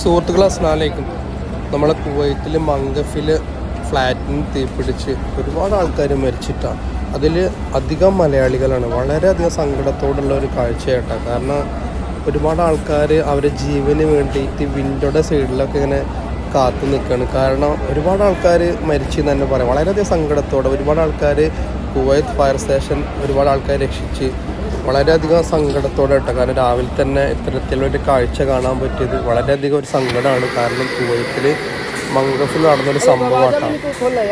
സുഹൃത്തുക്കളെ അസ്ലാലേക്കും നമ്മളെ കുവൈത്തിൽ മങ്കഫിൽ ഫ്ലാറ്റിന് തീപിടിച്ച് ഒരുപാട് ആൾക്കാർ മരിച്ചിട്ടാണ് അതിൽ അധികം മലയാളികളാണ്. വളരെയധികം സങ്കടത്തോടുള്ള ഒരു കാഴ്ചയായിട്ടാണ് കാരണം ഒരുപാട് ആൾക്കാർ അവരുടെ ജീവന് വേണ്ടിയിട്ട് വിൻഡോയുടെ സൈഡിലൊക്കെ ഇങ്ങനെ കാത്തു നിൽക്കുകയാണ് കാരണം ഒരുപാട് ആൾക്കാർ മരിച്ചു എന്ന് തന്നെ പറയാം. വളരെയധികം സങ്കടത്തോടെ ഒരുപാട് ആൾക്കാർ കുവൈത്ത് ഫയർ സ്റ്റേഷൻ ഒരുപാട് ആൾക്കാർ രക്ഷിച്ച് വളരെയധികം സങ്കടത്തോടെ കേട്ടോ. കാരണം രാവിലെ തന്നെ ഇത്തരത്തിലൊരു കാഴ്ച കാണാൻ പറ്റിയത് വളരെയധികം ഒരു സങ്കടമാണ്. കാരണം കുവൈത്തിൽ മംഗഫിൽ നടന്നൊരു സംഭവമാട്ടാണ്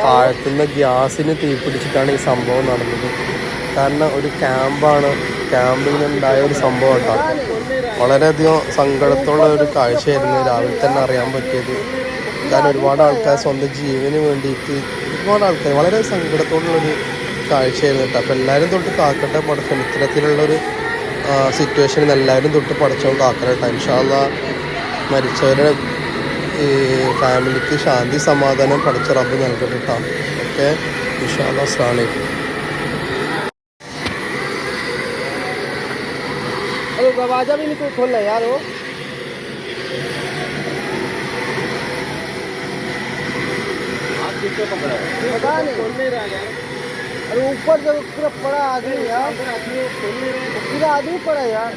താഴത്തുനിന്ന് ഗ്യാസിന് തീപിടിച്ചിട്ടാണ് ഈ സംഭവം നടന്നത്. കാരണം ഒരു ക്യാമ്പാണ് ക്യാമ്പിൽ നിന്നുണ്ടായ ഒരു സംഭവം വളരെയധികം സങ്കടത്തോടെ ഒരു കാഴ്ചയായിരുന്നു രാവിലെ തന്നെ അറിയാൻ പറ്റിയത്. കാരണം ഒരുപാട് ആൾക്കാർ സ്വന്തം ജീവന് വേണ്ടിയിട്ട് ഒരുപാട് ആൾക്കാർ വളരെ സങ്കടത്തോടുള്ളൊരു കാഴ്ചയായിരുന്നു കേട്ടോ അപ്പോൾ എല്ലാവരും തൊട്ട് കാക്കട്ടെ പടച്ചോൻ ഇത്തരത്തിലുള്ളൊരു സിറ്റുവേഷനിൽ എല്ലാവരും തൊട്ട് പടച്ചോൻ കാക്കട്ടെ കേട്ടോ ഇൻഷാല്ല മരിച്ചവരുടെ ഈ ഫാമിലിക്ക് ശാന്തി സമാധാനം പഠിച്ച റബ്ബ് നൽകട്ടെ കേട്ടോ ഓക്കെ ഇൻഷാല്ല അസ്സാം വലൈക്കും अरे दरवाजा भी नहीं कोई खोल रहा यार वो पता नहीं खोल नहीं रहा यार अरे ऊपर जब पूरा पड़ा आदमी यार। पूरा आदमी पड़ा यार।